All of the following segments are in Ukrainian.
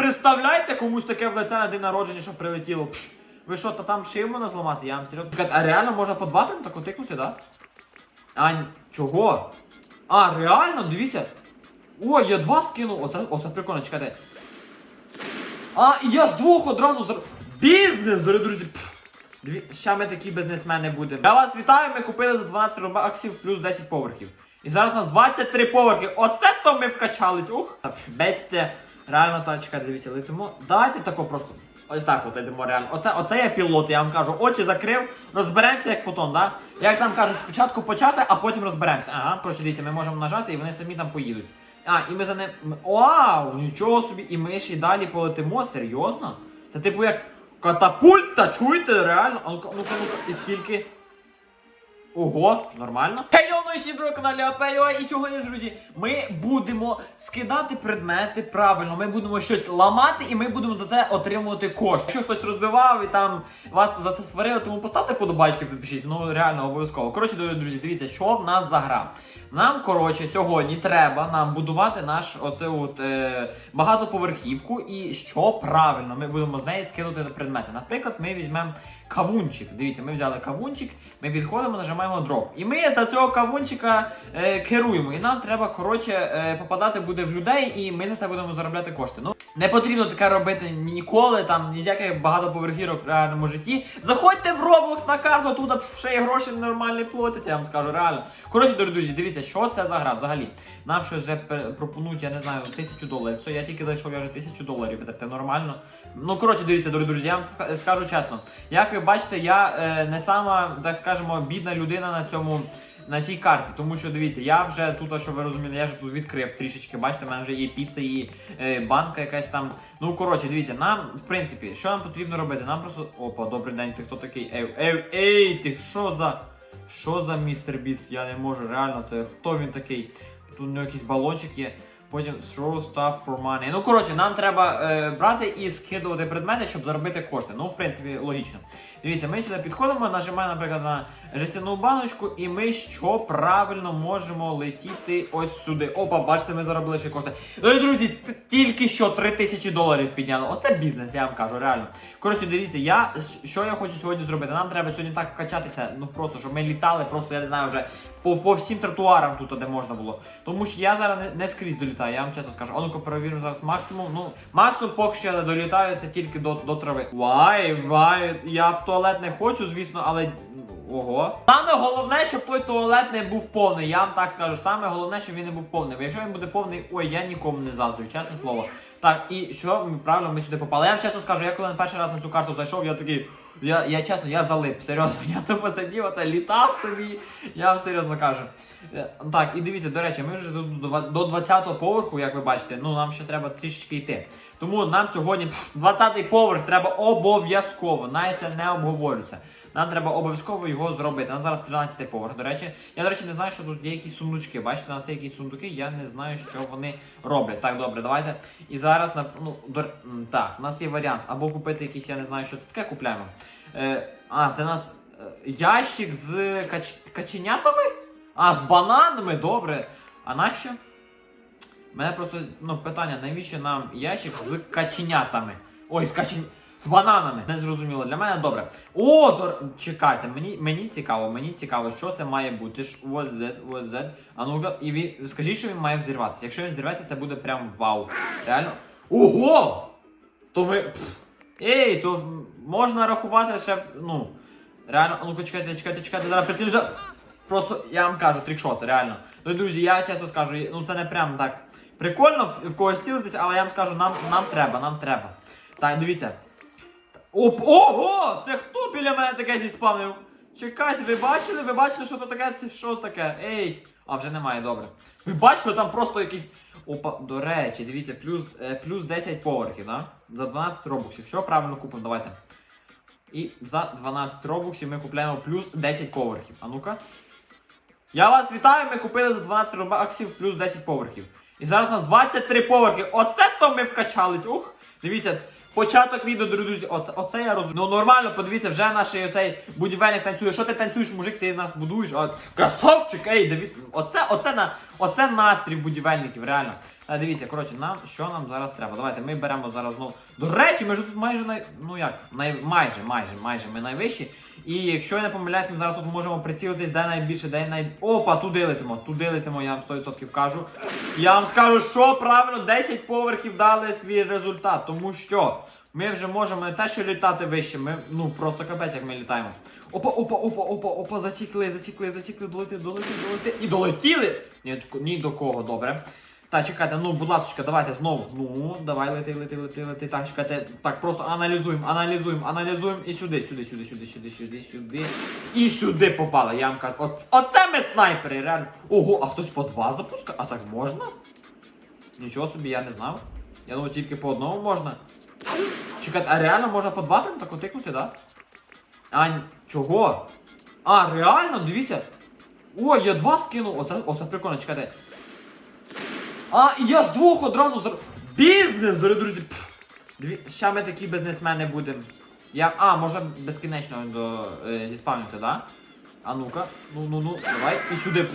представляєте комусь таке в лице на день народження, що прилетіло? Пш, ви що, та там шию можна зламати? Я вам серйозно. А реально можна по два прям так отикнути, да? А, чого? А, реально, дивіться. Ой, я два скинув. Оце, оце прикольно, чекайте. А, і я з двох одразу зар... Бізнес, дорогі друзі. Пф. Дві... Ща ми такі бізнесмени будемо. Я вас вітаю, ми купили за 12 робаксів плюс 10 поверхів. І зараз у нас 23 поверхи. Оце то ми вкачались. Ух. Це. Реально, та чекайте, дивіться, летимо. Давайте тако просто. Ось так от йдемо реально. Оце, оце я пілот, я вам кажу. Очі закрив, розберемося як потом, да? Як там кажуть, спочатку почати, а потім розберемося. Ага, коротше, дивіться, ми можемо нажати і вони самі там поїдуть. А, і ми за ним. Вау! Нічого собі! І ми ще й далі полетимо, серйозно? Це типу як катапульта, чуєте, реально? Ну-ка, ну-ка, ну-ка, і скільки? Ого, нормально. Хей, ну і всім привіт, каналі Апейо, і сьогодні, друзі, ми будемо скидати предмети правильно, ми будемо щось ламати і ми будемо за це отримувати кошти. Якщо хтось розбивав і там вас за це сварили, тому поставте подобачки, підпишіться. ну реально обов'язково. Коротше, друзі, дивіться, що в нас за гра. Нам, коротше, сьогодні треба нам будувати наш оце от е, багатоповерхівку. І що правильно, ми будемо з неї скинути предмети. Наприклад, ми візьмемо кавунчик. Дивіться, ми взяли кавунчик, ми підходимо, нажимаємо дроп. І ми за цього кавунчика е, керуємо. І нам треба, коротше, е, попадати буде в людей, і ми на це будемо заробляти кошти. Ну, не потрібно таке робити ніколи, там ніяких багатоповерхівок в реальному житті. Заходьте в Roblox на карту, пф, ще й гроші нормальні платять, я вам скажу, реально. Коротше, дорогі друзі, дивіться, що це за гра взагалі. Нам щось вже пропонують, я не знаю, тисячу доларів. Все, я тільки зайшов, я вже тисячу доларів витратив нормально. Ну, коротше, дивіться, дорогі друзі, я вам скажу чесно. Як ви бачите, я е, не сама, так скажемо, бідна людина на цьому. На цій карті, тому що дивіться, я вже тут, що ви розуміли, я вже тут відкрив трішечки. Бачите, в мене вже є піца і е, банка якась там. Ну коротше, дивіться, нам, в принципі, що нам потрібно робити? Нам просто. Опа, добрий день, ти хто такий? Ей, ей, ей, ти що за. Що за містер Біст? Я не можу, реально, це хто він такий? Тут у нього якийсь балончик є. Потім throw stuff for money. Ну, коротше, нам треба е, брати і скидувати предмети, щоб заробити кошти. Ну, в принципі, логічно. Дивіться, ми сюди підходимо, нажимаємо, наприклад, на жестяну баночку, і ми що правильно можемо летіти ось сюди. Опа, бачите, ми заробили ще кошти. Дорогі друзі, тільки що 3 тисячі доларів підняли. Оце бізнес, я вам кажу, реально. Коротше, дивіться, я що я хочу сьогодні зробити. Нам треба сьогодні так качатися, ну просто щоб ми літали, просто я не знаю вже по, по всім тротуарам тут, де можна було. Тому що я зараз не, не скрізь долітаю, я вам чесно скажу. Ну-ка перевіримо зараз максимум. Ну, максимум поки що я долітаю, це тільки до, до трави. Вай, вай, я в туалет не хочу, звісно, але. Ого. Саме головне, щоб той туалет не був повний. Я вам так скажу. Саме головне, щоб він не був повний. Бо якщо він буде повний, ой, я нікому не заздрю, чесне слово. Так, і що правильно ми сюди попали. Я вам чесно скажу, я коли на перший раз на цю карту зайшов, я такий. Я, я чесно, я залип, серйозно, я тупо сидів, оце літав собі. Я вам серйозно кажу. Е, Так, і дивіться, до речі, ми вже до два- 20-го поверху, як ви бачите, ну нам ще треба трішечки йти. Тому нам сьогодні пф, 20-й поверх треба обов'язково, навіть це не обговорюється. Нам треба обов'язково його зробити. У нас зараз 13-й поверх. До речі, я, до речі, не знаю, що тут є якісь сундучки. Бачите, у нас є якісь сундуки, я не знаю, що вони роблять. Так, добре, давайте. І зараз ну, до... так, у нас є варіант. Або купити якийсь, я не знаю, що це таке купляємо. Е, а, це нас е, ящик з кач... каченятами? А, з бананами, добре. А нащо? У мене просто ну, питання, навіщо нам ящик з каченятами? Ой, з качень... З бананами. Не зрозуміло. Для мене добре. О, до... чекайте, мені, мені цікаво, мені цікаво, що це має бути. What that, what that. А ну-ка, і він... скажіть, що він має взірватися. Якщо він зірветься, це буде прям вау. Реально. Ого! То ми. Ей, то можна рахувати ще. Ну. Реально, ну-ка, чекайте, чекайте, чекайте, зараз прицілюся. Просто я вам кажу, трікшоти, реально. Ну, друзі, я чесно скажу, ну це не прям так прикольно в, когось цілитися, але я вам скажу, нам, нам треба, нам треба. Так, дивіться. Оп, ого! Це хто біля мене таке зіспавнив? Чекайте, ви бачили? Ви бачили, що це таке? Це що таке? Ей! А, вже немає, добре. Ви бачили, там просто якийсь. Опа, до речі, дивіться, плюс, е, плюс 10 поверхів, да? За 12 робоксів. Що правильно купимо? Давайте. І за 12 робоксів ми купляємо плюс 10 поверхів. А ну-ка. Я вас вітаю, ми купили за 12 робаксів плюс 10 поверхів. І зараз у нас 23 поверхи. Оце то ми вкачались. Ух! Дивіться, початок відео, друзі. Оце, оце я розумію. Ну нормально, подивіться, вже наш оцей будівельник танцює. Що ти танцюєш, мужик, ти нас будуєш? От, красавчик, ей, Давід. Оце, оце на. Оце настрій будівельників, реально. А дивіться, коротше, нам що нам зараз треба? Давайте ми беремо зараз знову. До речі, ми ж тут майже най... ну як, най... майже, майже, майже ми найвищі. І якщо я не помиляюсь, ми зараз тут можемо прицілитись, де найбільше, де най. Опа, туди летимо, туди летимо, я вам 100% кажу. Я вам скажу, що правильно 10 поверхів дали свій результат, тому що. Ми вже можемо не те, що літати вище, ми ну просто капець, як ми літаємо. Опа, опа, опа, опа, опа, засікли, засікли, засікли, долети, долети, долети. І долетіли! Ні, ні до кого, добре. Так, чекайте, ну, будь ласка, давайте знову. Ну, давай лети, лети, лети, лети. Так, чекайте, так, просто аналізуємо, аналізуємо, аналізуємо. І сюди, сюди, сюди, сюди, сюди, сюди, сюди. І сюди попали. Я вам кажу, от, оце ми снайпери, реально. Ого, а хтось по два запускає? А так можна? Нічого собі, я не знав. Я думав, тільки по одному можна. Чекайте, а реально можна по два прям так отикнути, да? А, чого? А, реально, дивіться. Ой, я два скинув. Оце, оце прикольно, чекайте. А, і я з двох одразу зар... Бізнес, дорогі друзі. Дві... Ща ми такі бізнесмени будемо. Я... А, можна безкінечно до... Е, зіспавнити, да? А ну-ка, ну ну ну, давай, і сюди.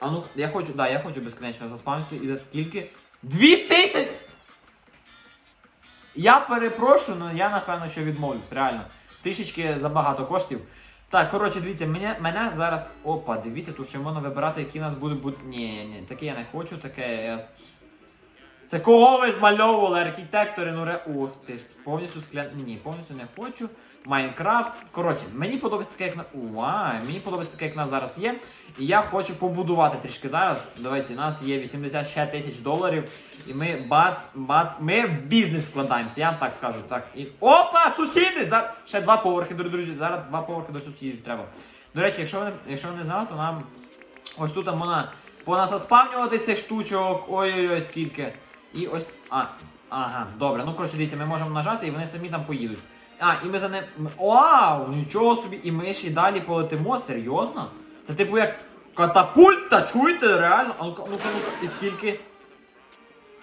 А ну, я хочу, да, я хочу безкінечно заспавнити. І за скільки? Дві тисячі! Я перепрошую, але я напевно що відмовлюсь, реально. Трішечки забагато коштів. Так, коротше, дивіться, мене, мене зараз. Опа, дивіться, тут ще можна вибирати, які у нас будуть бути. Ні, ні, таке я не хочу, таке я. Це кого ви змальовували, архітектори, ну ре. Ух ти, повністю склян. Ні, повністю не хочу. Майнкрафт. Коротше, мені подобається таке, як на. Уа, мені подобається таке, як нас зараз є. І я хочу побудувати трішки зараз. Давайте, у нас є 80 ще тисяч доларів. І ми бац, бац, ми в бізнес вкладаємося, я так скажу. Так. І... Опа, сусіди! За... Ще два поверхи, дорогі друзі. Зараз два поверхи до сусідів треба. До речі, якщо ви, якщо ви не знали, то нам ось тут можна понасаспавнювати цих штучок. Ой-ой-ой, скільки. І ось. А, ага, добре. Ну коротше, дивіться, ми можемо нажати і вони самі там поїдуть. А, і ми за ним. Вау! Нічого собі! І ми ще й далі полетимо, серйозно? Це типу як катапульта, чуєте, реально? А ну-ка, ну-ка, і скільки?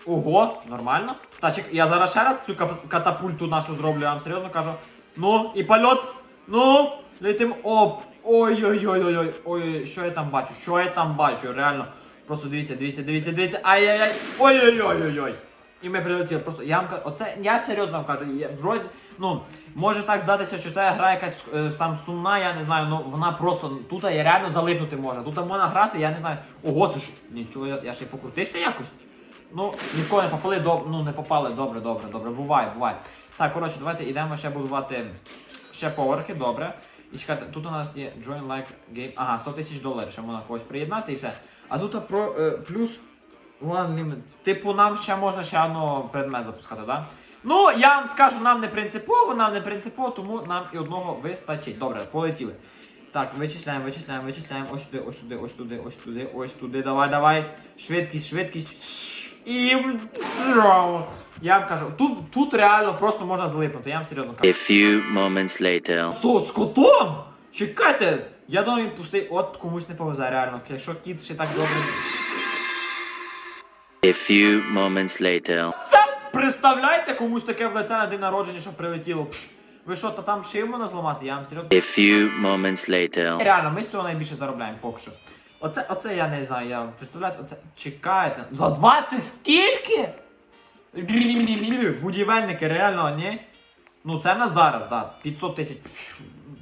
Ого, нормально. Так, чек, я зараз ще раз цю катапульту нашу зроблю, я вам серйозно кажу. Ну, і польот. Ну, летим. Оп. Ой-ой-ой-ой-ой. Ой, що я там бачу? Що я там бачу? Реально. Просто дивіться, дивіться, дивіться, дивіться. Ай-яй-яй. Ой-ой-ой-ой-ой. І ми прилетіли. Просто я вам кажу, оце я серйозно вам кажу. Я, вроді, ну, може так здатися, що це гра якась е, там сумна, я не знаю, ну вона просто тут я реально залипнути можна. Тут можна грати, я не знаю. Ого, це ж нічого, я, я ще й покрутився якось. Ну, ніколи не попали, доб... ну не попали, добре, добре, добре, буває, буває. Так, коротше, давайте йдемо ще будувати ще поверхи, добре. І чекайте, тут у нас є Join Like Game. Ага, 100 тисяч доларів, ще можна когось приєднати і все. А тут про е, плюс Типу, нам ще можна ще одного предмет запускати, да? Ну, я вам скажу, нам не принципово, нам не принципово, тому нам і одного вистачить. Добре, полетіли. Так, вичисляємо, вичисляємо, вичисляємо. Ось сюди, ось сюди, ось туди, ось туди, ось туди. Давай, давай. Швидкість, швидкість. І. Я вам кажу, тут, тут реально просто можна злипнути, я вам серйозно кажу. A few moments later. Що, з котом? Чекайте! Я думаю, він пустий, от комусь не повезе, реально. Якщо кіт ще так добре. A few moments later. Це представляєте комусь таке в лице на день народження, що прилетіло. Пш. Ви що, та там шию можна зламати? Я вам серйозно. A few moments later. Реально, ми з цього найбільше заробляємо поки що. Оце, оце я не знаю, я представляєте, оце чекається. За 20 скільки? Будівельники, реально, ні? Ну це на зараз. Да. 500 тисяч.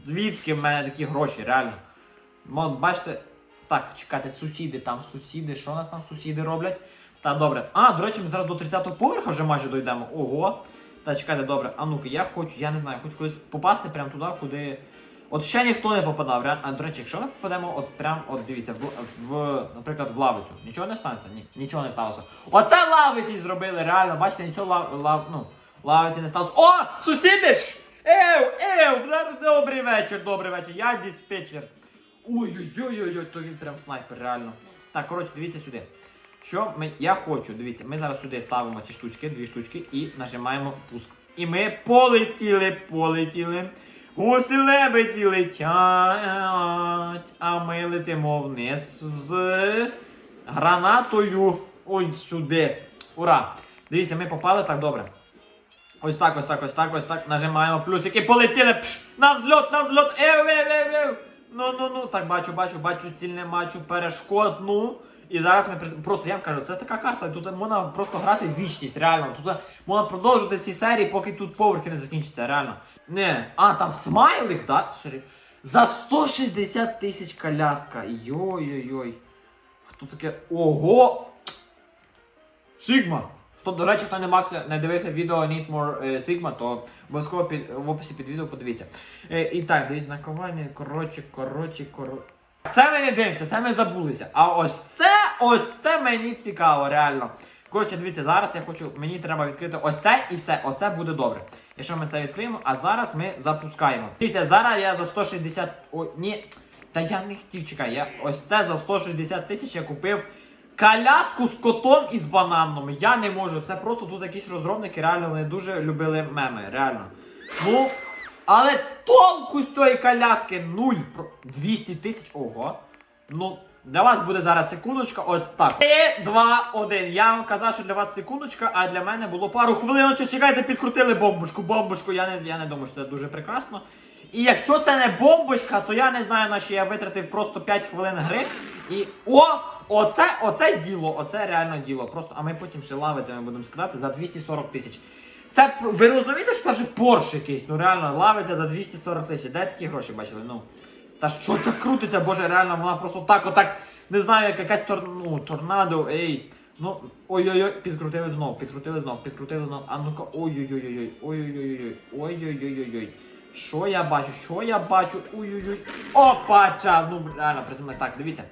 Звідки в мене такі гроші, реально. Бачите, так, чекайте, сусіди, там сусіди, що у нас там сусіди роблять? Так, добре. А, до речі, ми зараз до 30-го поверха вже майже дійдемо. Ого. Та чекайте, добре. А ну-ка, я хочу, я не знаю, хочу кудись попасти прямо туди, куди. От ще ніхто не попадав. А до речі, якщо ми попадемо, от прям, от дивіться, в, в наприклад, в лавицю. Нічого не станеться? Ні, нічого не сталося. Оце лавиці зробили, реально. Бачите, нічого лав, лав, ну, лавиці не сталося. О! Сусіди ж! Ев, ев! Добрий вечір, добрий вечір. Я диспетчер. Ой-ой-ой-ой, то він прям снайпер, реально. Так, коротше, дивіться сюди. Що ми, я хочу, дивіться, ми зараз сюди ставимо ці штучки, дві штучки, і нажимаємо пуск. І ми полетіли, полетіли. Усі лебеді летять, а ми летимо вниз з гранатою. Ой, сюди. Ура! Дивіться, ми попали так добре. Ось так, ось так, ось так, ось так. Нажимаємо плюсики, полетіли. Пш, на взльот, на взльот. Ев, ев, ев, ев. Ну, ну, ну. Так, бачу, бачу, бачу, ціль не бачу, перешкод, ну. І зараз ми просто я вам кажу, це така карта, тут можна просто грати вічність, реально. Тут можна продовжувати ці серії, поки тут поверхи не закінчаться, реально. Не, а там смайлик, да? Сорі. За 160 тисяч коляска. Йой-йой-йой. Хто таке? Ого! Сігма! Хто, до речі, хто не мався, не дивився відео Need More е, Sigma, то обов'язково під, в описі під відео подивіться. Е, і так, дивіться, знаковання, коротше, коротше, коротше. Це ми не дивимося, це ми забулися. А ось це, ось це мені цікаво, реально. Коротше, дивіться, зараз я хочу, мені треба відкрити ось це і все. Оце буде добре. Якщо ми це відкриємо, а зараз ми запускаємо. Дивіться, зараз я за 160. Ой, ні. Та я не хотів чекай, я ось це за 160 тисяч я купив коляску з котом і з бананом. Я не можу. Це просто тут якісь розробники, реально вони дуже любили меми, реально. Ну, але толку з цієї коляски нуль. Про- 200 тисяч. Ого. Ну, для вас буде зараз секундочка, ось так. 3, 2, 1. Я вам казав, що для вас секундочка, а для мене було пару хвилиночок. Чекайте, підкрутили бомбочку. Бомбочку. Я не, я не думаю, що це дуже прекрасно. І якщо це не бомбочка, то я не знаю, на що я витратив просто 5 хвилин гри. І о! Оце, оце діло, оце реально діло. Просто, а ми потім ще лавицями будемо скидати за 240 тисяч. Це ви розумієте, що це вже Порш якийсь? Ну реально, лавиця за 240 тисяч. Де такі гроші бачили? Ну. Та що це крутиться, боже, реально, вона просто так, отак, не знаю, як якась тор, ну, торнадо, ей. Ну, ой-ой-ой, підкрутили знов, підкрутили знов, підкрутили знов. А ну-ка, ой-ой-ой-ой, ой-ой-ой-ой, ой-ой-ой-ой. Що я бачу? Що я бачу? Ой-ой-ой. Опача! Ну, реально, приземли. Так, дивіться.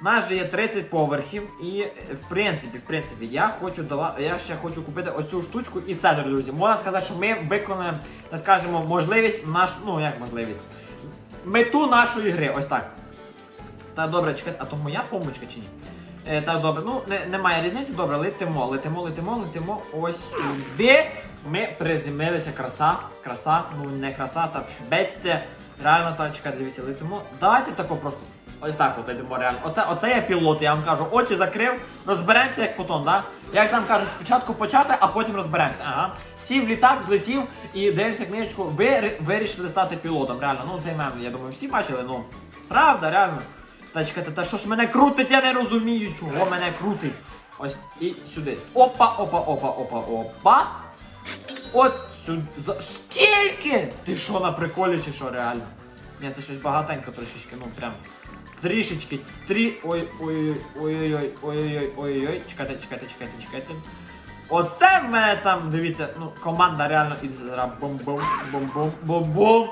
У нас же є 30 поверхів, і в принципі, в принципі, я хочу дала, я ще хочу купити ось цю штучку і дорогі друзі. Можна сказати, що ми виконуємо, так скажемо, можливість наш, ну як можливість, мету нашої гри. Ось так. Так, добре, чекайте, а то моя помочка чи ні? Е, так, добре, ну не, немає різниці, добре, летимо, летимо, летимо, летимо. Ось сюди. Ми приземлилися, краса, краса, ну не краса, та безця. Реально так, чекайте, дивіться, летимо. Давайте тако просто. Ось так от йдемо реально. Оце, оце я пілот, я вам кажу, очі закрив, розберемося як потом, да? Як там кажуть, спочатку почати, а потім розберемося. Ага. Сів літак, злетів і дивився книжечку. Ви вирішили стати пілотом. Реально, ну цей мем, я думаю, всі бачили, ну. Правда, реально. Та чекайте, та що ж мене крутить, я не розумію, чого мене крутить. Ось і сюди. Опа, опа, опа, опа, опа. От сюди. Скільки? Ти що на приколі чи що реально? Ні, це щось багатенько трошечки, ну прям. Трішечки. Три. Ой-ой-ой-ой-ой-ой-ой-ой-ой. чекайте, чекайте, чекайте, чекайте. Оце в мене там, дивіться, ну, команда реально із бом-бом, бом-бом, бом-бом.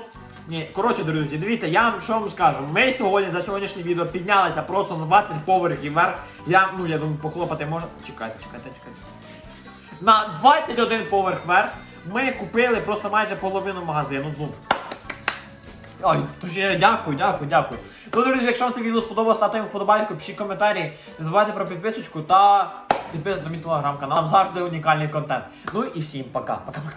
Ні, коротше, друзі, дивіться, я вам що вам скажу. Ми сьогодні за сьогоднішнє відео піднялися просто на 20 поверхів вверх. Я, ну, я думаю, похлопати можна. Чекайте, чекайте, чекайте. На 21 поверх вверх ми купили просто майже половину магазину. Ну, Ой, я дякую, дякую, дякую. Ну, друзі, якщо вам це відео сподобалося, ставте вподобайку, пишіть коментарі, не забувайте про підписочку та підписуйтесь на мій телеграм-канал. Там завжди унікальний контент. Ну і всім пока. Пока-пока.